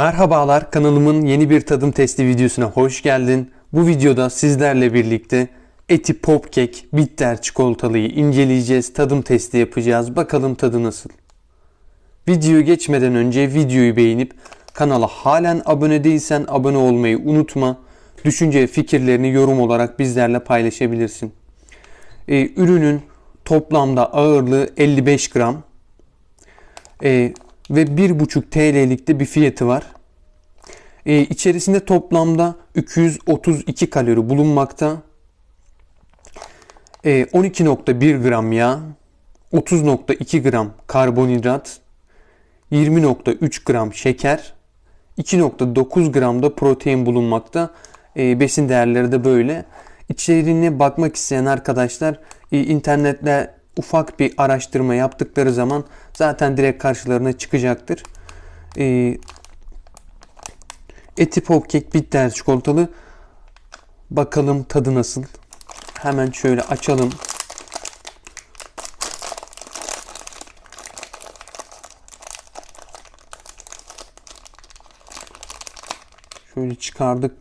Merhabalar kanalımın yeni bir tadım testi videosuna hoş geldin. Bu videoda sizlerle birlikte Eti Popkek bitter çikolatalıyı inceleyeceğiz. Tadım testi yapacağız. Bakalım tadı nasıl. Videoya geçmeden önce videoyu beğenip kanala halen abone değilsen abone olmayı unutma. Düşünce fikirlerini yorum olarak bizlerle paylaşabilirsin. Ee, ürünün toplamda ağırlığı 55 gram. Ee, ve 1,5 TL'lik de bir fiyatı var. Ee, içerisinde toplamda 232 kalori bulunmakta. Ee, 12.1 gram yağ, 30.2 gram karbonhidrat, 20.3 gram şeker, 2.9 gram da protein bulunmakta. Ee, besin değerleri de böyle. İçeriğine bakmak isteyen arkadaşlar e, internetle ufak bir araştırma yaptıkları zaman zaten direkt karşılarına çıkacaktır. Ee, eti popkek bitter çikolatalı. Bakalım tadı nasıl. Hemen şöyle açalım. Şöyle çıkardık.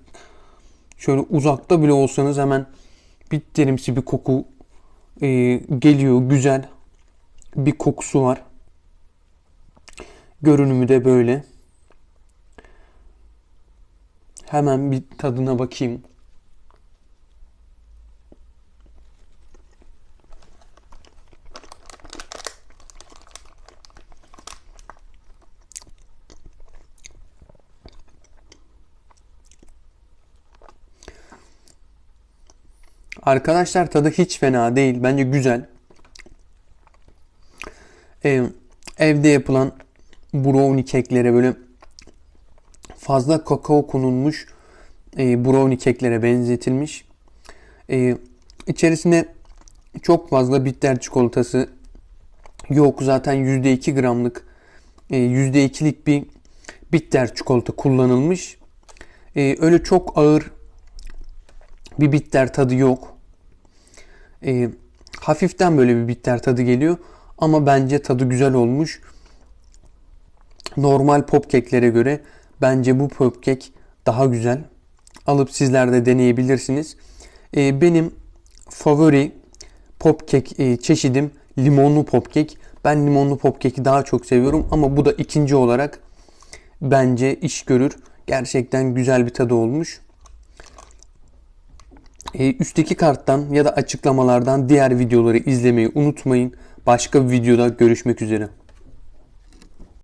Şöyle uzakta bile olsanız hemen bitterimsi bir koku e, geliyor. Güzel bir kokusu var. Görünümü de böyle. Hemen bir tadına bakayım. Arkadaşlar tadı hiç fena değil. Bence güzel. Ee, evde yapılan brownie keklere böyle fazla kakao konulmuş e, brownie keklere benzetilmiş. E, içerisinde çok fazla bitter çikolatası yok. Zaten %2 gramlık e, %2'lik bir bitter çikolata kullanılmış. E, öyle çok ağır bir bitter tadı yok. E, hafiften böyle bir bitter tadı geliyor. Ama bence tadı güzel olmuş. Normal pop keklere göre bence bu pop kek daha güzel. Alıp sizler de deneyebilirsiniz. E, benim favori pop kek e, çeşidim limonlu pop kek. Ben limonlu pop keki daha çok seviyorum ama bu da ikinci olarak bence iş görür. Gerçekten güzel bir tadı olmuş. E, üstteki karttan ya da açıklamalardan diğer videoları izlemeyi unutmayın. Başka bir videoda görüşmek üzere.